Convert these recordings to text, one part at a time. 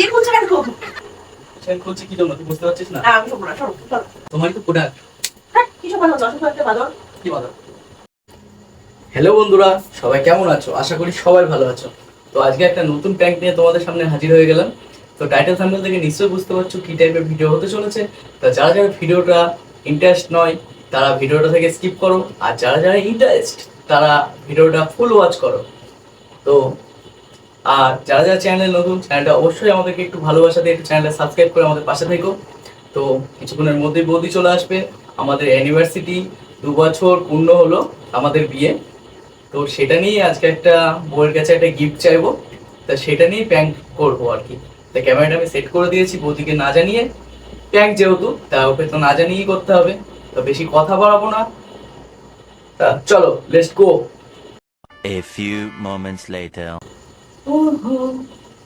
Check করছে কেন check করছি কি জন্য? তুই বুঝতে পারছিস না? না আমি শোবো না শোনো তোমারই তো প্রোডাক্ট হ্যাঁ কিছু একটা বাদর কি হ্যালো বন্ধুরা সবাই কেমন আছো? আশা করি সবাই ভালো আছো। তো আজকে একটা নতুন প্র্যাঙ্ক নিয়ে তোমাদের সামনে হাজির হয়ে গেলাম। তো টাইটেল থাম্বনেল থেকে নিশ্চয়ই বুঝতে পারছ কি টাইপের ভিডিও হতে চলেছে। তা যারা যারা ভিডিওটা ইন্টারেস্ট নয় তারা ভিডিওটা থেকে স্কিপ করো। আর যারা যারা ইন্টারেস্ট তারা ভিডিওটা ফুল ওয়াচ করো। তো আর যারা যারা চ্যানেল নতুন চ্যানেলটা অবশ্যই আমাদেরকে একটু ভালোবাসা দিয়ে একটু চ্যানেলটা সাবস্ক্রাইব করে আমাদের পাশে থেকো। তো কিছুক্ষণের মধ্যেই বৌদি চলে আসবে আমাদের অ্যানিভার্সিটি দু বছর পূর্ণ হলো আমাদের বিয়ে। তো সেটা নিয়ে আজকে একটা বউয়ের কাছে একটা গিফট চাইব। তা সেটা নিয়ে প্যাঙ্ক করব আর কি। তা ক্যামেরাটা আমি সেট করে দিয়েছি বৌদিকে না জানিয়ে। প্যাঙ্ক যেহেতু, তা ওকে তো না জানিয়েই করতে হবে। তো বেশি কথা বাড়াবো না। তা চলো let's go A few moments later.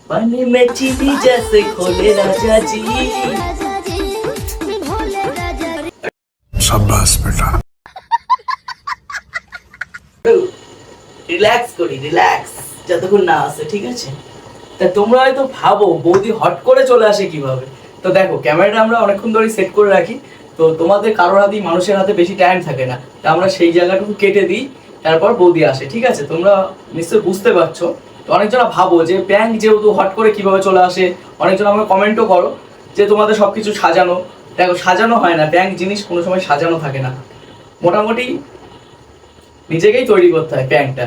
पानी में चीनी जैसे खोले राजा जी शाबाश बेटा রিল্যাক্স করি রিল্যাক্স যতক্ষণ না আসে ঠিক আছে তা তোমরা হয়তো ভাবো বৌদি হট করে চলে আসে কিভাবে তো দেখো ক্যামেরাটা আমরা অনেকক্ষণ ধরে সেট করে রাখি তো তোমাদের কারোর হাতেই মানুষের হাতে বেশি টাইম থাকে না তা আমরা সেই জায়গাটুকু কেটে দিই তারপর বৌদি আসে ঠিক আছে তোমরা নিশ্চয়ই বুঝতে পারছো তো অনেকজনা ভাবো যে ব্যাংক যেহেতু হট করে কীভাবে চলে আসে অনেকজন আমাকে কমেন্টও করো যে তোমাদের সব কিছু সাজানো। দেখো সাজানো হয় না ব্যাংক জিনিস কোনো সময় সাজানো থাকে না। মোটামুটি নিজেকেই তৈরি করতে হয় ব্যাংকটা।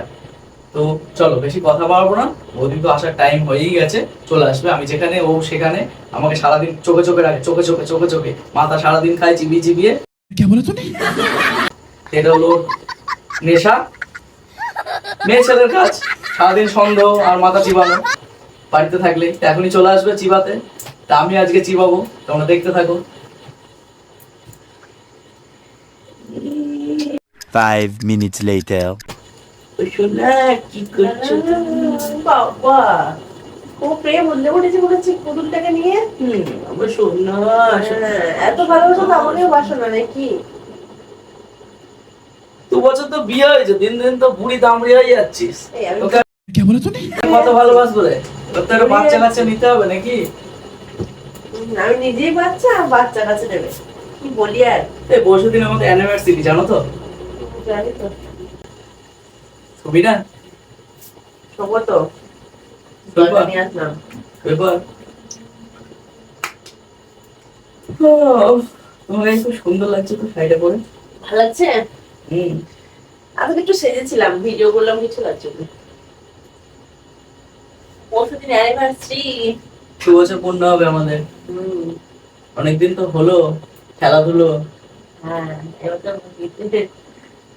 তো চলো বেশি কথা বলব না। ওদিন তো আসার টাইম হয়েই গেছে চলে আসবে। আমি যেখানে ও সেখানে। আমাকে সারাদিন চোখে চোখে রাখে চোখে চোখে চোখে চোখে। মাথা সারাদিন খায় চিবিয়ে চিবিয়ে। এটা হলো নেশা। মেয়ে ছেলের কাজ সারাদিন সন্দেহ আর মাথা চিবানো। বাড়িতে থাকলে এখনই চলে আসবে চিবাতে। তা আমি আজকে চিবাবো তোমরা দেখতে থাকো। Five minutes later. কি করছ বাবা ও প্রেম হলে উঠেছে মনে হচ্ছে পুতুলটাকে নিয়ে? হুম, আমার সোনা হ্যাঁ, এত ভালোবাসা তো আমাকেও বাসো না নাকি? দু বছর তো বিয়ে হয়েছে দিন দিন তো বুড়ি দামড়ি হয়ে যাচ্ছিস। কত ভালোবাসবো রে তোর বাচ্চা কাচ্চা নিতে হবে নাকি? আমি নিজেই বাচ্চা বাচ্চা কাছে নেবে। কি বলি আর? এই দিন আমাদের অ্যানিভার্সারি জানো তো? জানি তো। না তো। তোমাকে খুব সুন্দর লাগছে তো শাড়িটা পরে। ভালো লাগছে? হুম। আজকে একটু সেজেছিলাম ভিডিও করলাম কিছু লাগছে না পরশু দিন অ্যানিভার্সারি দু বছর পূর্ণ হবে আমাদের। অনেকদিন তো হলো খেলাধুলো। হ্যাঁ এবার তো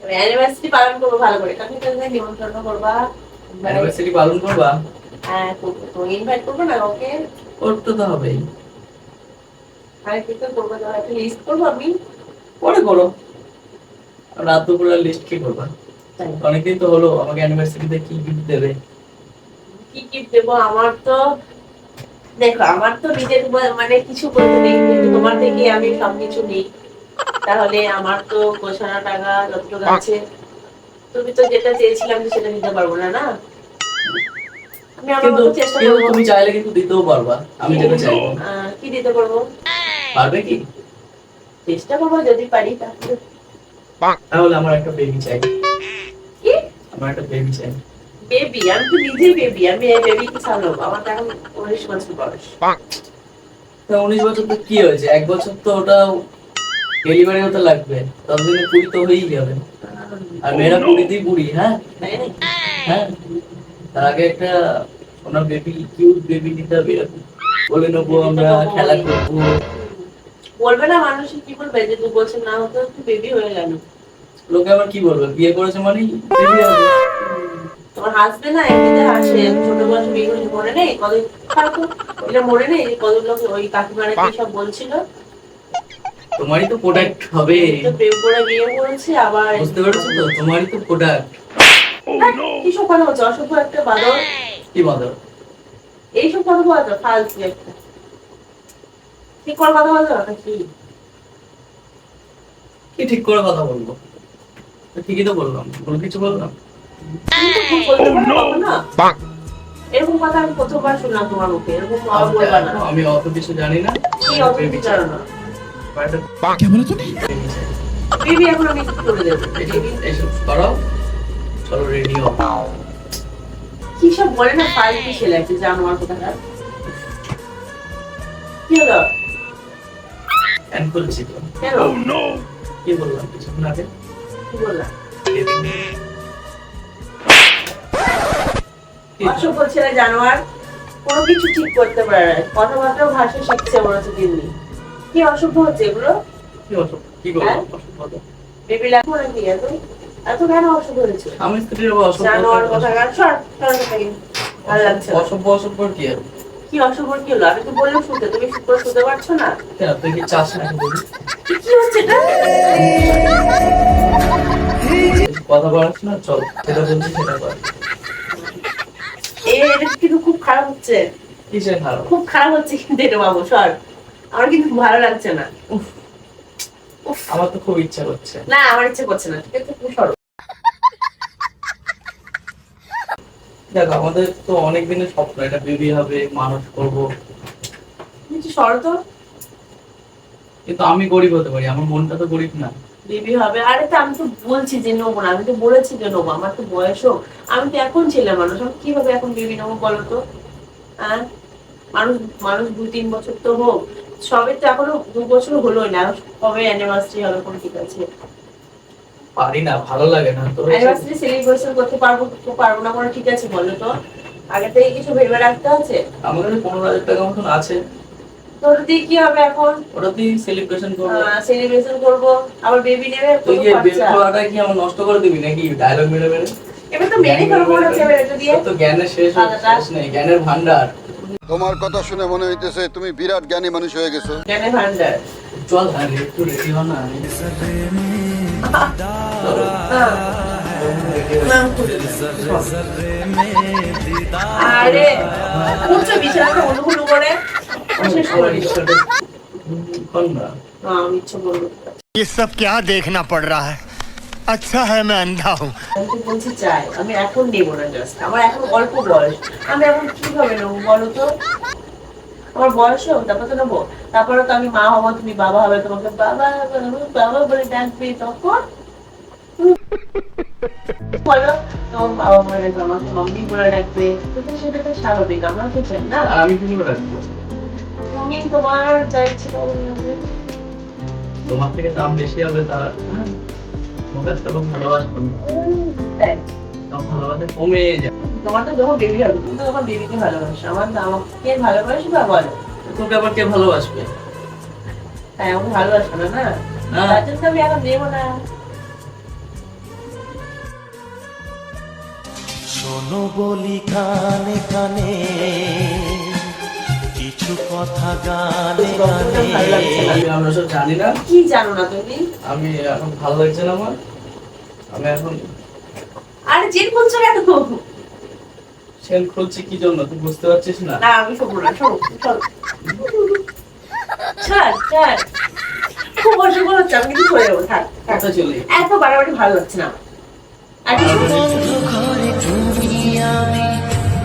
অ্যানিভার্সারি পালন করব ভালো করে। কাকে নিমন্ত্রণ করবা। অ্যানিভার্সারি পালন করবা? হ্যাঁ তো ইনভাইট করব না ওকে করতে তো হবেই। আরে কি করে করব একটা লিস্ট করব আমি। পরে করো। রাত দুপুরে লিস্ট কি করবা? অনেকদিন তো হলো আমাকে অ্যানিভার্সারিতে কি গিফট দেবে? কি গিফট দেবো? আমার তো দেখো আমার তো নিজের মানে কিছু বলতে নেই কিন্তু তোমার থেকে আমি সবকিছু নিই। তাহলে আমার তো গোছানো টাকা যতটুকু আছে তুমি তো যেটা চেয়েছিলাম সেটা নিতে পারব না না? আমি আমার মতো চেষ্টা কিন্তু করব। তুমি চাইলে কিন্তু দিতেও পারবা আমি যেটা চাইব। আহ, কি দিতে পারব? পারবে কি? চেষ্টা করব যদি পারি তাহলে। তাহলে আমার একটা বেবি চাই। কি? আমার একটা বেবি চাই। বেবি আমি তো নিজেই বেবি আমি বেবি কি সামলাবো আমার তো এখন উনিশ বছর বয়স। তা উনিশ বছর তো কি হয়েছে? এক বছর তো ওটা ডেলিভারি হতে লাগবে। ততদিনে কুড়ি তো হয়েই যাবে। আর মেয়েরা কুড়িতেই বুড়ি হ্যাঁ? হ্যাঁ। তার আগে একটা ওনার বেবি কিউট বেবি নিতে হবে বলে নেব আমরা খেলা করব। বলবে না মানুষ কি বলবে? যে দু বছর না হতো একটু বেবি হয়ে গেল। লোকে আবার কি বলবে? বিয়ে করেছে হবে। তোমার হাসবে না এমনিতে হাসে ছোট বয়সে বিয়ে করেছে মনে নেই কত এটা মনে নেই কত লোক ওই কাকিমারা কি সব বলছিল? তোমারই তো প্রোডাক্ট হবে। তো প্রেম করে বিয়ে করেছে আবার বুঝতে পেরেছ তো? তোমারই তো প্রোডাক্ট কি সব কথা বলছো? অসভ্য একটা বাদর। কি মদর এইসব কথা বলছো? ফালতু একটা। ঠিক করে কথা বলছো? নাকি কি ঠিক করে কথা বলব? ঠিকই তো বললাম কোনো কিছু বললাম। তুমি তো ভুল বলতে পারো না। এরকম কথা আমি প্রথমবার শুনলাম তোমার মুখে এরকম বলবা না। আমি অত কিছু জানি না। কি অত কিছু জানো না। বেবি এখন আমি কি করে দেবো। বেবি এইসব চলো রেডি হও। কি সব বলে না ফাইলটি ছেলে আছে জানোয়ার কোথাকার কি হলো? তো কেন কি বললাম কিছুক্ষণ আগে কি বললাম? অসভ্য ছেলে জানোয়ার কোনো কিছু ঠিক করতে পারে না কথাবার্তাও ভাষা শিখছে মনে হচ্ছে দিল্লি কি অসভ্য হচ্ছে এগুলো কি অসভ্য? কি করলাম হ্যাঁ? অসভ্যতা? বেবি লাগবো নাকি এত এত কেন অসভ্য হয়েছে স্বামী স্ত্রীর অসভ্য জানোয়ার কোথাকার সর সর কোথা ভালো লাগছে অসভ্য অসভ্য কি আর কি অসভ্য কি হলো? আমি তো বললাম শুনতে তুমি শুক্র শুতে পারছ না? কেন তুই কি চাস না কি হচ্ছে এটা? কথা বলাস না চল যেটা বলছি সেটা কর। এটা কিন্তু খুব খারাপ হচ্ছে। কিসের খারাপ? খুব খারাপ হচ্ছে কিন্তু এটা বাবু সর। আমার কিন্তু ভালো লাগছে না। আমার তো খুব ইচ্ছা করছে। না আমার ইচ্ছে করছে না। ঠিক আছে তুমি সরো। দেখ আমাদের তো অনেক দিনের স্বপ্ন এটা বেবি হবে মানুষ করব। তুমি একটু সরো তো কিন্তু আমি গরিব হতে পারি আমার মনটা তো গরিব না। বেবি হবে আরে তো আমি তো বলছি যে নেব না আমি তো বলেছি যে নেব আমার তো বয়স হোক। আমি তো এখন ছেলে মানুষ আমি কীভাবে এখন বেবি নেব বলো তো? হ্যাঁ? মানুষ মানুষ দু তিন বছর তো হোক সবে তো এখনও দু বছর হলোই না কবে অ্যানিভার্সারি হবে কোন ঠিক আছে। পারি না ভালো লাগে না। তো অ্যানিভার্সারি সেলিব্রেশন করতে পারব তো পারব না কোনো ঠিক আছে বলো তো। আগে থেকে কিছু ভেবে রাখতে আছে? আমার কাছে পনেরো হাজার টাকা মতন আছে। তোর দিয়ে কি হবে এখন? ওটা তুই সেলিব্রেশন করব। সেলিব্রেশন করব। আবার বেবি নেবে তুই কি বেবি? খাওয়াটা কি আমার নষ্ট করে দিবি নাকি? ডায়লগ মেরে মেরে। এবার তো মেরে মনে হচ্ছে এবার এটা দিয়ে তো জ্ঞানের শেষ শেষ নেই জ্ঞানের ভান্ডার তোমার কথা শুনে মনে হইতেছে তুমি বিরাট জ্ঞানী মানুষ হয়ে গেছো। জ্ঞানের ভান্ডার চল হ্যাঁ রে, একটু রেডি হ না আরে উঠছো বিছানাটা উলুগুলু করে শেষ করে দিও। কর না না, আমি ইচ্ছে করবো ये सब क्या देखना पड़ रहा है अच्छा है मैं अंधा हूँ আমি তো বলছি চাই আমি এখন নেবো না জাস্ট আমার এখন অল্প বয়স আমি এখন কিভাবে নেবো বলো তো আমার বয়স হোক তারপর তো নেব। তারপরে তো আমি মা হব তুমি বাবা হবে তোমাকে বাবা বাবা বলে ডাকবে তখন। বলো তোমার বাবা বলে আমাকে মাম্মি বলে ডাকবে তো তো সেটা তো স্বাভাবিক আমরা তো চাই না। আমি কি করে তুমি তোমার যা ইচ্ছে করো নেবে। তোমার থেকে দাম বেশি হবে তার তোমার ভালোবাসবো। তখন ভালোবাসা কমে যায়। তোমার তো যখন বেবি হবে তুমি তো তখন বেবিকে ভালোবাসো। আমার তো আমাকে ভালোবাসি বা বলো? তোকে আবার কে ভালোবাসবে? তাই আমাকে ভালোবাসো না না? না। তার জন্য আমি এখন নেব না। শোনো বলি কানে কানে কিছু কথা গানে। গানে আমরা সব জানি না। কি জানো না তুমি? আমি এখন ভালো লাগছে না আমার? আমি এখন আরে জেদ বলছো কেন? সেল খুলছি কি জন্য? তুই বুঝতে পারছিস না? না আমি শোবো না শোনো চলো ছাড় ছাড়। খুব অসুখ হচ্ছে আমি কিছু করে দেবো থাক। কথা চলে এত বাড়াবাড়ি ভালো লাগছে না আর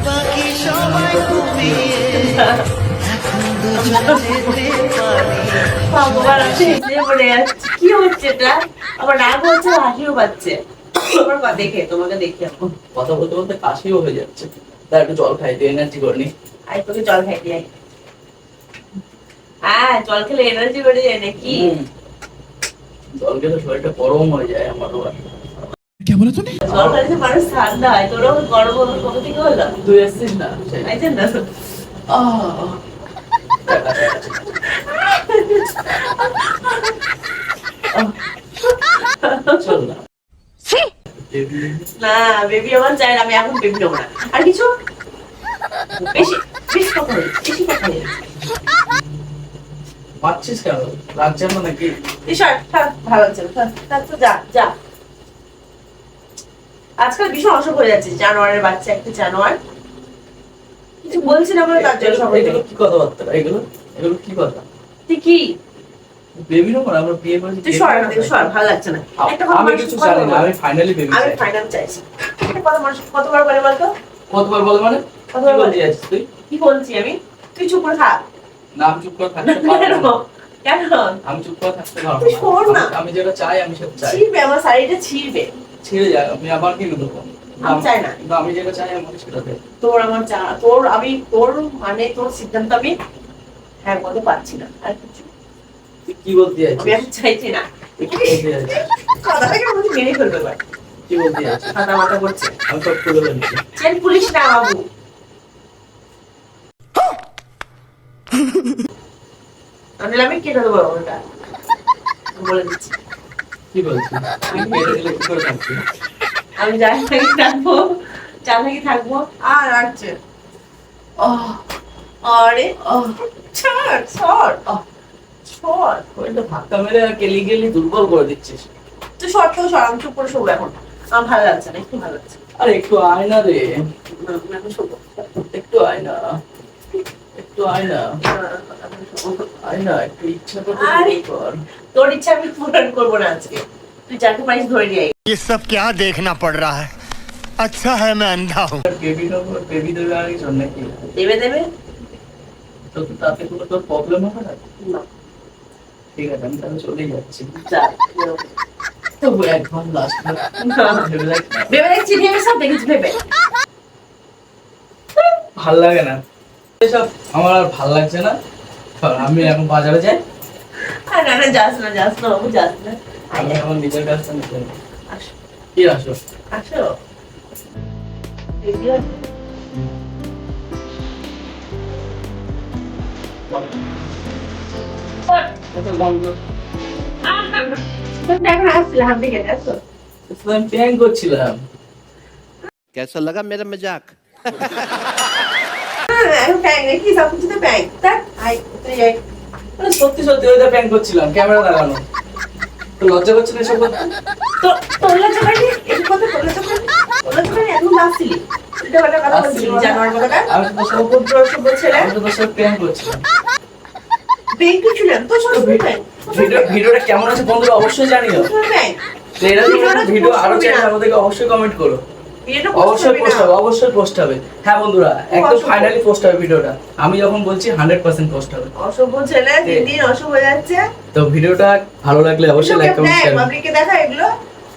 বাকি সবাই কি হচ্ছে এটা? আমার রাগ হচ্ছে হাসিও পাচ্ছে। পা দেখে তোমাকে দেখে আমার কথা বলতে বলতে কাশিও হয়ে যাচ্ছে। তাই একটু জল খাই তুই এনার্জি করে নি। আই তোকে জল আই হ্যাঁ জল খেলে এনার্জি বেড়ে যায় নাকি? জল খেলে শরীরটা গরম হয়ে যায় আমার আবার। জল খেলে মানুষ ঠান্ডা হয় তোরও গরম হলো কবে থেকে হলো? তুই এসছিস না? আহ। চল না। না বেবি আমার চাই আমি এখন বেবি নেব না। আর কিছু? বেশি বেশি কথা বেশি কথা পাচ্ছিস কেন? লাগছে না নাকি? সর, সর, ভালো লাগছে সর, তো যা যা। আজকাল ভীষণ অসুখ হয়ে যাচ্ছে জানোয়ারের বাচ্চা একটা জানোয়ার। কিছু বলছি না বলে তার জন্য সবাই কি কথাবার্তা? এগুলো এগুলো কি কথা? তুই কি? আমরা বিয়ে করেছি তুই সর এখান থেকে সর ভালো লাগছে না। একটা কথা আমি কিছু জানি না আমি ফাইনালি বেবি আমি ফাইনাল চাইছি। মানুষ কতবার বলে বলতো? কতবার বল মানে? কথা কি বল। যাচ্ছিস তুই? কি বলছি আমি? তুই চুপ করে থাক। নাম চুপ করে থাকতে পারব কেন না। কেন? আমি চুপ করে থাকতে পারব তুই না। আমি- আমি যেটা চাই আমি সেটা চাই। ছিড়বে আমার শাড়িটা ছিড়বে। ছেড়ে যাক আমি আবার কিনে দেবো আমি চাই না। কিন্তু আমি যেটা চাই আমাকে সেটা দে তোর আমার চা তোর আমি তোর মানে তোর সিদ্ধান্ত আমি হ্যাঁ বলতে পারছি না। আর কিছু তুই কি বলতে আমি এখন চাইছি না। তুই কি বলতে যাচ্ছিস কথাটাকে আমাকে মেরে ফেলবে কি বলতে মাথা মাথা করছে আমি সব তুলে ফেলছি পুলিশ না বাবু। আমি আমি কেটে দেবো ওটা বলে দিচ্ছি। কি থাকছিস? আমি যাই থাকি থাকব। যা থাকি থাকব। আর রাখছে। আহ, আরে আহ, ছাড় ছাড়। আহ, ছাড় ওইটা ধাক্কা মেরে আর কেলি গেলি দুর্বল করে দিচ্ছিস তুই শর্ট কেউ সর আমি চুপ করে শোবো এখন আমার ভালো লাগছে না একটু ভালো লাগছে আরে একটু আয় না রে না, আমি এখন শোবো একটু আয় না একটু আয় না না, এখন শোবো। আয় না একটু ইচ্ছা করতে আরে। কর তোর ইচ্ছা আমি পূরণ করবো না আজকে তুই যাকে পারিস ধরে নিয়ে আয়। ये सब क्या देखना पड़ रहा है अच्छा है मैं अंधा हूँ বেবি দেবো বেবি দেবে আর কিছু নাকি দেবে দেবে তো তো তাতে কোনো তোর প্রবলেম হবে না না, ঠিক আছে আমি তাহলে চলেই যাচ্ছি। তবু লাস্ট ভেবে দেখছি ভেবে সব দেখেছি ভেবে। ভালো লাগে না। এসব আমার আর ভালো লাগছে না। আমি এখন বাজারে যাই। না না যাস না যাস না বাবু যাস না। আমি আমার নিজের কাজটা নিতে আসো। কি আসো? আসো। এগিয়ে আসো। কেসা লাগা মেরা মজাক সত্যি সত্যি ওইটা প্যাং করছিলাম ক্যামেরা লাগানো তো লজ্জা করছিল এসব কথা এখন আমি তো সব প্যাং করছিলাম। ব্যাং ছিলেন তো ভিডিওটা কেমন আছে বন্ধুরা অবশ্যই জানিও। তো এরকম ভিডিও আরও আমাদেরকে অবশ্যই কমেন্ট করো। অবশ্যই পোস্ট হবে অবশ্যই পোস্ট হবে। হ্যাঁ বন্ধুরা একদম ফাইনালি পোস্ট হবে ভিডিওটা আমি যখন বলছি হান্ড্রেড পার্সেন্ট পোস্ট হবে। অসভ্য ছেলে দিন দিন অসভ্য যাচ্ছে। তো ভিডিওটা ভালো লাগলে অবশ্যই লাইক কমেন্ট শেয়ার পাবলিককে দেখা এগুলো।